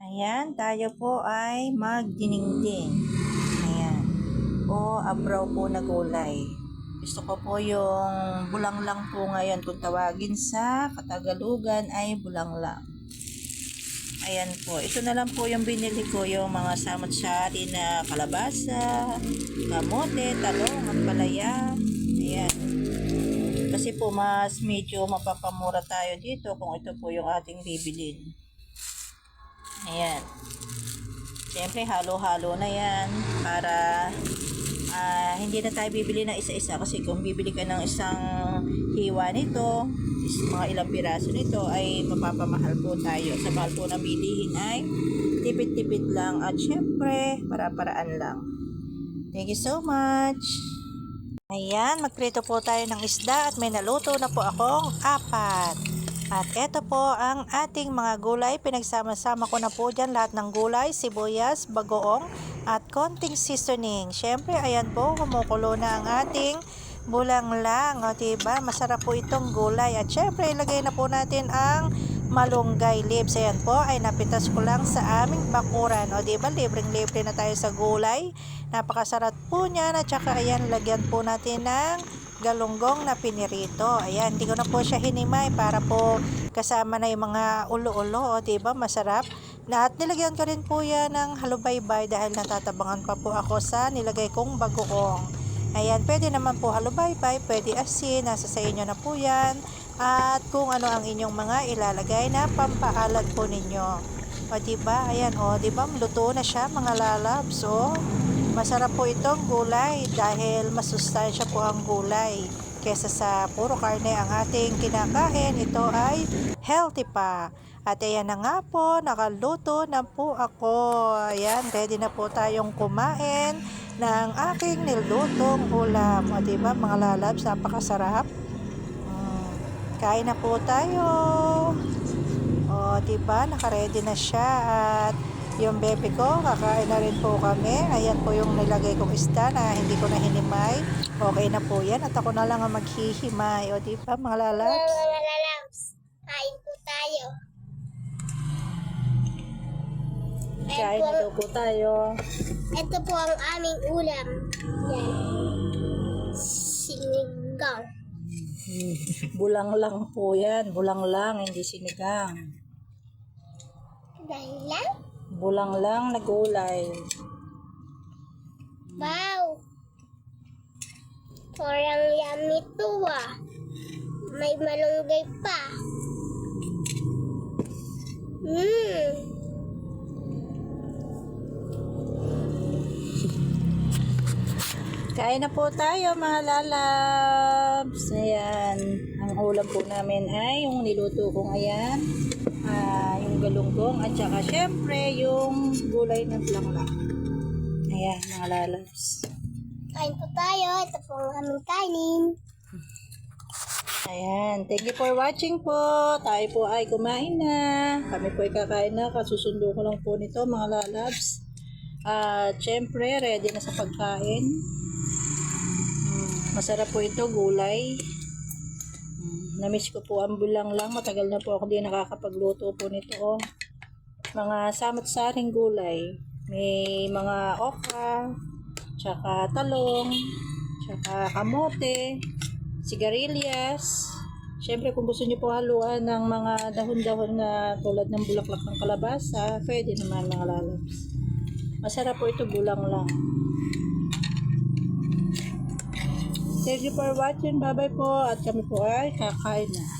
Ayan, tayo po ay magdiningding. Ayan. O abraw po na gulay. Gusto ko po yung bulang lang po ngayon kung tawagin sa Katagalugan ay bulang lang. Ayan po. Ito na lang po yung binili ko, yung mga samot-sari na kalabasa, kamote, talong, ampalaya. Ayan. Kasi po mas medyo mapapamura tayo dito kung ito po yung ating bibilin. Ayan. Siyempre, halo-halo na yan para ah, hindi na tayo bibili ng isa-isa kasi kung bibili ka ng isang hiwa nito, is mga ilang piraso nito ay mapapamahal po tayo. Sa mahal po na bilihin ay tipid-tipid lang at syempre, para-paraan lang. Thank you so much! Ayan, magprito po tayo ng isda at may naluto na po akong apat. At ito po ang ating mga gulay. Pinagsama-sama ko na po dyan lahat ng gulay, sibuyas, bagoong at konting seasoning. Siyempre, ayan po, kumukulo na ang ating bulang lang. O, diba? Masarap po itong gulay. At syempre, ilagay na po natin ang malunggay leaves. Ayan po, ay napitas ko lang sa aming bakuran. O, diba? Libreng-libre na tayo sa gulay. Napakasarap po niyan. At saka, ayan, lagyan po natin ng galunggong na pinirito. Ayan, hindi ko na po siya hinimay para po kasama na yung mga ulo-ulo. O, diba? Masarap. Na at nilagyan ko rin po yan ng halubaybay dahil natatabangan pa po ako sa nilagay kong bagoong. Ayan, pwede naman po halubaybay, pwede asin, nasa sa inyo na po yan. At kung ano ang inyong mga ilalagay na pampaalat po ninyo. O, diba? Ayan, o, diba? Luto na siya, mga lalabs, o. Masarap po itong gulay dahil masustansya po ang gulay. Kesa sa puro karne ang ating kinakain, ito ay healthy pa. At ayan na nga po, nakaluto na po ako. Ayan, ready na po tayong kumain ng aking nilutong ulam. O diba mga lalabs, napakasarap. Mm, kain na po tayo. O diba, nakaredy na siya at yung bebe ko, kakain na rin po kami. Ayan po yung nilagay kong isda na hindi ko na hinimay. Okay na po yan. At ako na lang ang maghihimay. O di ba mga lalabs? Mga lalabs, kain po tayo. Kain na po tayo. Ito po ang aming ulam. Yan. Sinigang. Bulang lang po yan. Bulang lang, hindi sinigang. Dahil lang? Bulang lang na gulay. Wow! Parang yummy to ah. May malunggay pa. Mmm. Kain na po tayo mga lalabs. Ayan. Ang ulam po namin ay yung niluto kong ayan. Ah, yung galunggong at saka syempre yung gulay na lang Ayan mga lalabs. Kain po tayo. Ito po ang aming kainin. Ayan. Thank you for watching po. Tayo po ay kumain na. Kami po ay kakain na. Kasusundo ko lang po nito mga lalabs. At syempre ready na sa pagkain. Mm, Masarap po ito, gulay. Namiss ko po ang bulang lang. Matagal na po ako di nakakapagluto po nito. Oh. Mga samot-saring gulay. May mga okra, tsaka talong, tsaka kamote, sigarilyas. Siyempre, kung gusto niyo po haluan ng mga dahon-dahon na tulad ng bulaklak ng kalabasa, pwede naman mga lalabs. Masarap po ito, gulang lang. Thank you for watching. Bye-bye po. At kami po ay kakain na.